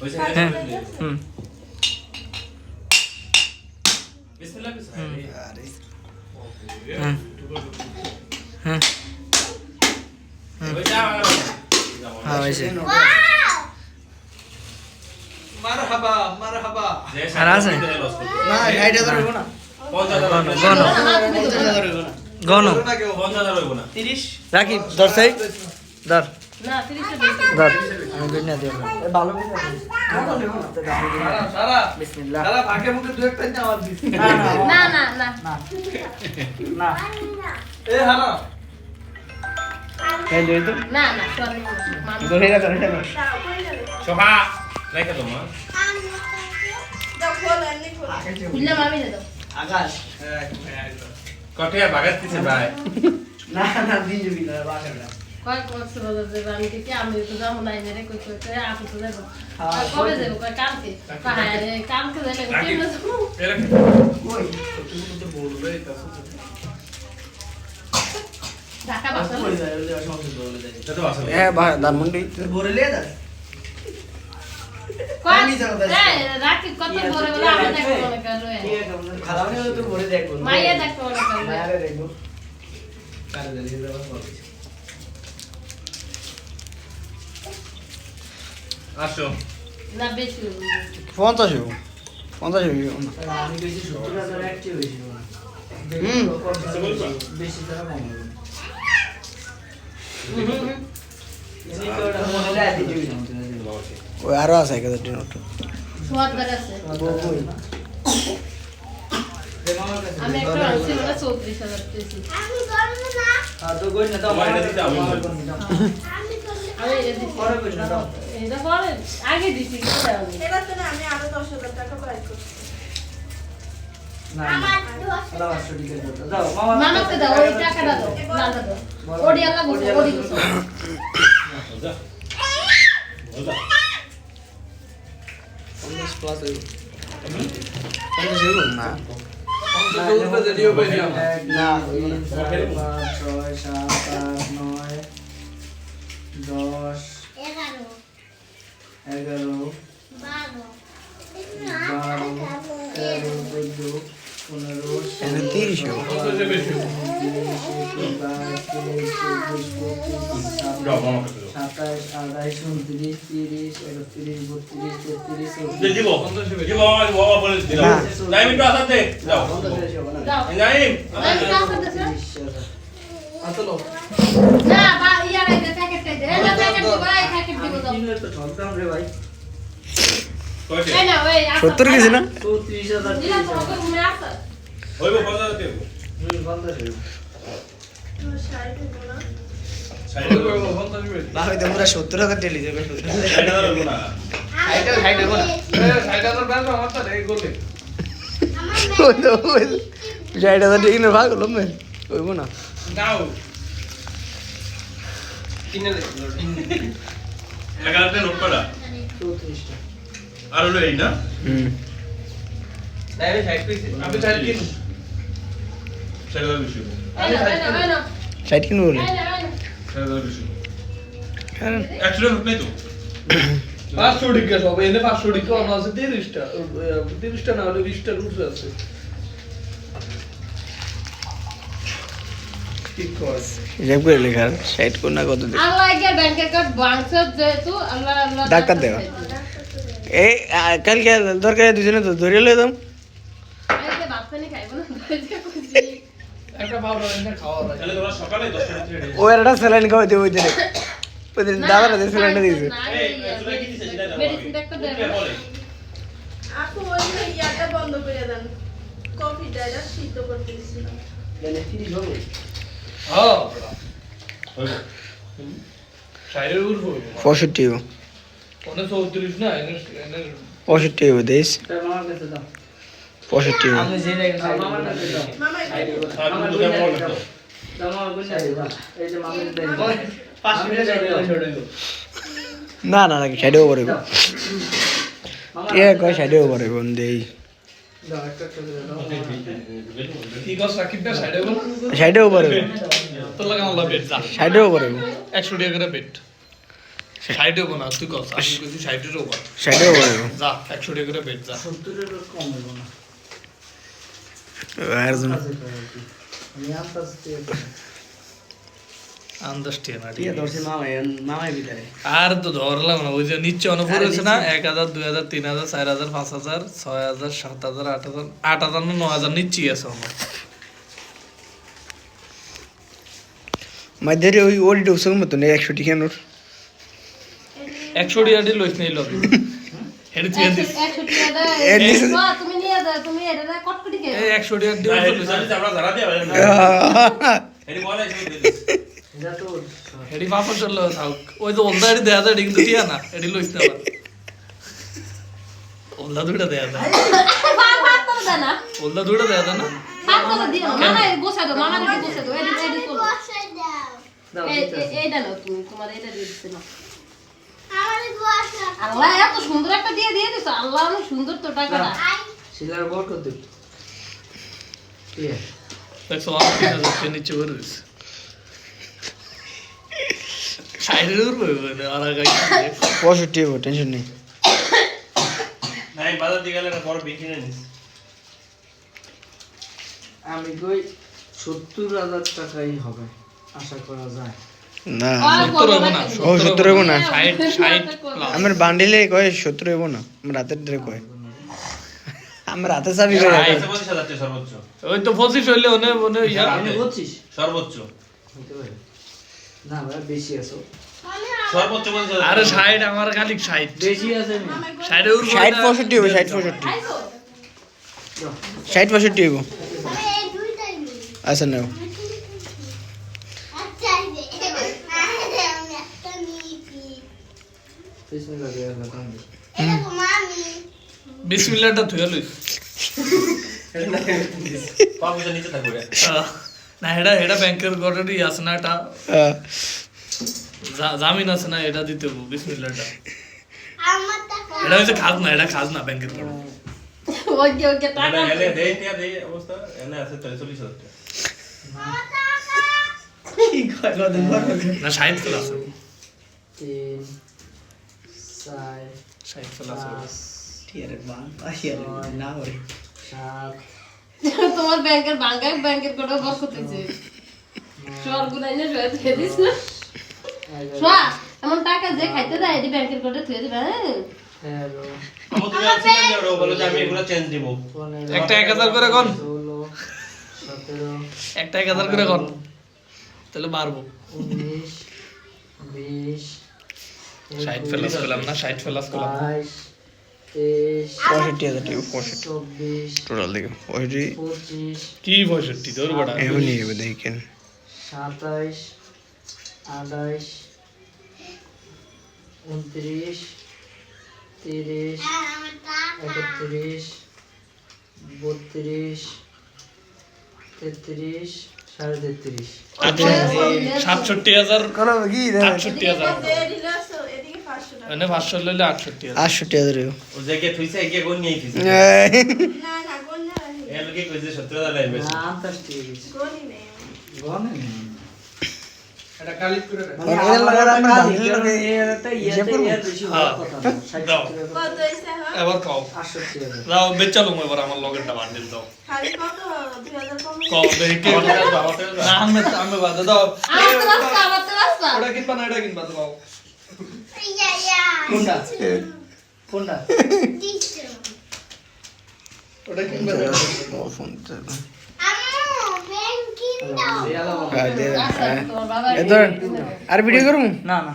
হয়েছে হ্যাঁ হুম বিসমিল্লাহ বিসমিল্লাহ হ্যাঁ হ্যাঁ হয়েছে আমার হ্যাঁ হয়েছে মারহাবা মারহাবা আর আছে? না ষাট হাজার হইব না গণ পঞ্চাশ হাজার হইব না গণ না কেউ পঞ্চাশ হাজার হইব না তিরিশ রাখি ধর সাই ধর না তিরিশে বেশি ধর আমি বিট না দিও ভালো সারা সারা বিসমিল্লাহ সারা ফাঁকে মুখে দু একটা নিয়ে আমার দিস না না না না এ হারা এই লই তো না না ধরে গেছে ধরে গেছে সোহা রেখে তো মা খুললাম আমি দে দাও আকাশ কটে বাগাত দিছে ভাই না না দিন না না কয় বছর হলো যে আমি কি আমি তো যাব না এনে কই কই কই আপু তো যাব। হ্যাঁ, কবে যাব? কয় কালকে। হ্যাঁ রে, কালকে যাইলে কই কেমনে যাব। এরকম কই? তো বলবে তা ঢাকা কই যায়? ওই সমস্যা বলে যায় এটা তো আসলে। হ্যাঁ ভাই ধানমন্ডি। যাব কত বড় ওটা মনে দেয় দিবি না ওই আরও আছে এক হাজার নোট সোয়াদ বেড়ে আছে আমি একটা আনছি মানে চৌত্রিশ হাজার পেয়েছি না। তোমার এটা দিতে আমি এটা পরে কই না দাও। এটা পরে আগে দিছি তো না আমি আরও দশ হাজার টাকা পাই করছি। না দাও আসো। ঠিক আছে দাও মামা মামাকে দাও ওই টাকাটা দাও লালটা দাও ওডি আল্লাহ বসো ওডি বসো যা যা পঞ্চাশ প্লাস হইব পঞ্চাশ হইব না রেডিও পেয়ে যাও এক, না, তিন, চার, পাঁচ, ছয়, সাত, আট, নয়, দশ, এগারো, বারো, তেরো, চোদ্দ, পনেরো, তিরিশ সাতাশ আঠাশ উনত্রিশ তিরিশ একত্রিশ বত্রিশ তেত্রিশ যে সত্তর হাজার টেলি যাবে ষাট হাজার না ঠিক না ভাগ হলো মে হইব না। কিনে হাজার নোট করা আর হলো এই না? হুম। কিনবো। বলে? একশো নোট নেই তো। পাঁচশো টিকা সব এনে পাঁচশো টিকা অন্য আছে তিরিশটা তিরিশটা না হলে বিশটা রুট আছে। হিসাব করে লেখার ষাট কোন না কত ডাক্তার দেওয়া। এই কালকে দরকার দুজনে তো ধরে লই দাম ও একটা স্যালাইন খাওয়াইতে ওই দিনে ওই দিন দাদারা যে স্যালাইনটা দিয়েছে। আপু ওই ইয়াটা বন্ধ করে দেন। কফিটা সিদ্ধ করতে দিছিলাম হবে পঁয়ষট্টি পঁয়ষট্টি হইব দেশ পঁয়ষট্টি না না নাকি সাইডেও মামা ঠিক আছে সাইডেও পড়িব দেই সাইডে বল। সাইডেও পড়িব তোর লাগা আল্লাহ বেড যা। সাইডেও পড়িব একশো টাকা করে ষাট হব না তুই কস আমি কইছি ষাটের ওপর সাইডে বলব যা একশো টাকা করে বেট যা। সত্তরের কম হইব না। আর জন। আমি আন্দাজ আর তো ধরলাম না ওই যে নিচে অনেক পড়েছে না এক হাজার দুই হাজার তিন হাজার চার হাজার পাঁচ হাজার ছয় হাজার সাত হাজার আট হাজার আট হাজার না ন হাজার নিচ্ছি আছে আমার। মাঝে ওই মতো নেই একশো টিকা নোট একশো লইস নেই লবি একশো। এর নিচে মা, তুমি নিয়ে যাও তুমি এটা দিয়ে কটকটি খেয়ে এই একশো টিয়ার না, ডিউ এটি লইস জানিস আমরা জানা দিয়ে পারি না। এটি বলে, এটি দিয়ে দিস। এটা তো হেডি পাপড় চলল থাক ওই তো ওলদা এটি দেয়া যায় এটি কিন্তু টিয়া না এটি লইস না ওলদা দুইটা দেয়া যায় ওলদা দুইটা দেয়া যায় না এডি এডি দিচ্ছি আল্লাহ এত সুন্দর একটা দিয়ে দিয়ে দিছো আল্লাহ অনেক সুন্দর তো টাকাটা। শিলার বর কত দেখছ আমার নিচে করে দিস পঁয়ষট্টি হব টেনশন নেই। আমি বাজার দিয়ে গেলে বড় বিক্রি নিস। আমি কই সত্তর হাজার টাকাই হবে আশা করা যায়। না। সত্তর হব না। ও সত্তর হব না। ষাট ষাট প্লাস আমার বান্ডিলে কয় সত্তর হব না। আমার রাতের ড্রে কয়। আমার রাতে চাবি টাকা সর্বোচ্চ। ওই তো পঁচিশ হইলে ওনে ওনে আমি বলছিস সর্বোচ্চ। না ভাই বেশি আছে। সর্বোচ্চ আরে টাকা। ষাট আমার খালি ষাট। বেশি আছে নি ষাটের উপর ষাট পঁয়ষট্টি হব ষাট পঁয়ষট্টি। খাইছো ষাট পঁয়ষট্টি হব আচ্ছা নাও। বিসমিল্লাহটা ধুয়ে। আহ, না এটা এটা ব্যাংকের গড়েরই আছে না এটা? জামিন আছে না এটা দিতে হব বিসমিল্লাহটা এটা হচ্ছে খাজনা এটা খাজনা ব্যাংকের গড়ে ওকে ওকে টাকা। এনে- এনে দেই টিয়া দেই অবস্থা, এনে আছে তাহলে চল্লিশ হাজার টাকা। না ষাট ফেল আছে। তিন চার ষাট ফেল আছে। পাঁচ সাত। তোমার ব্যাংকের বাঙ্গায় ব্যাংকের কোটা বরকত হইছে সর গুনাই না শুয়ে দিয়ে দিস না। শোয়া এমন টাকা যে খাইতে দেয় এটি ব্যাংকের কোটা থুয়ে দিবে একটা এক হাজার করে কন। একটা এক হাজার করে কন। তাহলে মারবো ষাট ফেলাস করলাম না ষাট ফেলাস করলাম। পঁয়ষট্টি হাজার টাকা পঁয়ষট্টি। টোটাল দেখো পঁয়ষট্টি। কি পঁয়ষট্টি? তোর বড়া এমনই দেখেন সাতাইশ আঠাইশ উনত্রিশ তিরিশ একত্রিশ বত্রিশ তেত্রিশ সাড়ে তেত্রিশ। সাতষট্টি হাজার। কোনো কি আটষট্টি হাজার। যে রিলাক্স এদিকে 500 টাকা মানে পাঁচশো লইলে আটষট্টি হাজার। আটষট্টি হাজার থুইছে এগিয়ে কোন নিয়ে থুইছে? না না কোন না এ লোকে কইছে সত্তর হাজার লাগবে না আন্তাস তিরিশ নেই। গনে এটা কালিপ করে রাখ। মানে এর আমার লগে লগে এর একটা ইয়েতে? এর বেশি হ্যাঁ। হওয়ার কথা দাও। কত হইছে এবার? খাও। আটষট্টি হাজার। যাও বেচালুম এবার আমার লগেরটা বান্ডিল দাও। খালি কত? 2000 কম দেখি কি আমার দাও, আমার দাও। না আমি আমি বাদে দাও। আমার তো রাস্তা আমার তো রাস্তা ওটা কিনবা না এটা কিনবা তো পাও কোনটা? কোনটা? ওটা কিনবা ও ফোন তো এই আলাদা। হ্যাঁ দে দেন, আচ্ছা হ্যাঁ তোমার বাবা এ ধরেন আর ভিডিও করুন না না